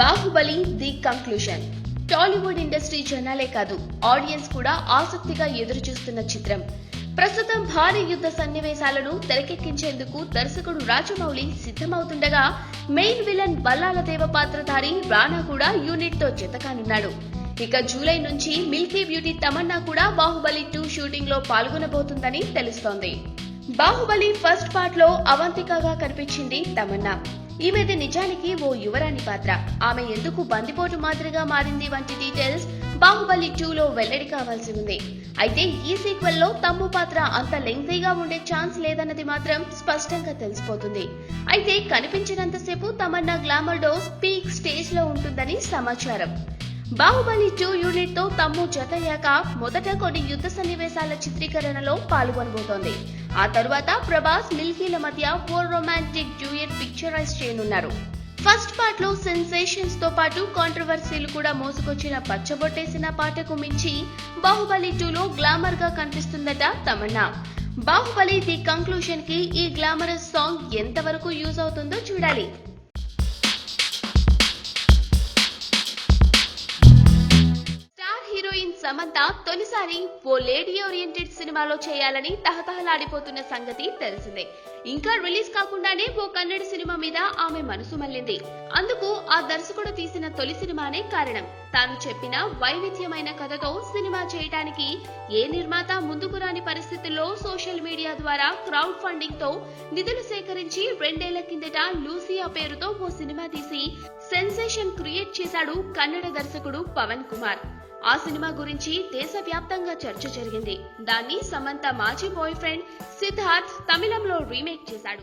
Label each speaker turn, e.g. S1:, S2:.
S1: Baahubali the conclusion. Tollywood industry జనాలే కాదు audience కూడా ఆసక్తిగా ఎదురుచూస్తున్న చిత్రం. ప్రస్తుతం భారీ యుద్ధ సన్నివేశాలను తెరకెక్కించేందుకు దర్శకుడు రాజమౌళి సిద్ధమవుతుండగా మెయిన్ విలన్ బల్లాల దేవ పాత్రధారి రానా కూడా యూనిట్తో జతకానున్నాడు. ఇక జూలై నుంచి మిల్కీ బ్యూటీ తమన్నా కూడా బాహుబలి టూ షూటింగ్లో పాల్గొనబోతుందని తెలుస్తోంది. బాహుబలి ఫస్ట్ పార్ట్లో అవంతికగా కనిపించింది తమన్నా. ఈమెది నిజానికి ఓ యువరాణి పాత్ర. ఆమె ఎందుకు బందిపోటు మాదిరిగా మారింది వంటి డీటెయిల్స్ బాహుబలి టూలో వెల్లడి కావాల్సి ఉంది. అయితే ఈ సీక్వెల్లో తమ్ము పాత్ర అంత లెంగ్తీగా ఉండే ఛాన్స్ లేదన్నది మాత్రం స్పష్టంగా తెలిసిపోతుంది. అయితే కనిపించినంతసేపు తమన్నా గ్లామర్ డోస్ పీక్ స్టేజ్లో ఉంటుందని సమాచారం. బాహుబలి టూ యూనిట్తో తమ్ము జతయ్యాక మొదట కొన్ని యుద్ధ సన్నివేశాల చిత్రీకరణలో పాల్గొనబోతోంది. ఆ తరువాత ప్రభాస్ మిల్కీల మధ్య ఓ రొమాంటిక్ డ్యూయట్ పిక్చరైజ్ చేయనున్నారు. ఫస్ట్ పార్ట్లో సెన్సేషన్స్తో పాటు కాంట్రవర్సీలు కూడా మోసుకొచ్చిన పచ్చబొట్టేసిన పాటకు మించి బాహుబలి టూలో గ్లామర్గా కనిపిస్తుందట తమన్నా. బాహుబలి ది కంక్లూషన్కి ఈ గ్లామరస్ సాంగ్ ఎంతవరకు యూజ్ అవుతుందో చూడాలి. సమంత తొలిసారి ఓ లేడీ ఓరియంటెడ్ సినిమాలో చేయాలని తహతహలాడిపోతున్న సంగతి తెలిసిందే. ఇంకా రిలీజ్ కాకుండానే ఓ కన్నడ సినిమా మీద ఆమె మనసు మళ్ళింది. అందుకు ఆ దర్శకుడు తీసిన తొలి సినిమానే కారణం. తాను చెప్పిన వైవిధ్యమైన కథతో సినిమా చేయటానికి ఏ నిర్మాత ముందుకు రాని పరిస్థితుల్లో సోషల్ మీడియా ద్వారా క్రౌడ్ ఫండింగ్తో నిధులు సేకరించి రెండేళ్ళ కిందట లూసియా పేరుతో ఓ సినిమా తీసి సెన్సేషన్ క్రియేట్ చేశాడు కన్నడ దర్శకుడు పవన్ కుమార్. ఆ సినిమా గురించి దేశవ్యాప్తంగా చర్చ జరిగింది. దాన్ని సమంత మాజీ బాయ్ ఫ్రెండ్ సిద్ధార్థ్ తమిళంలో రీమేక్ చేశాడు.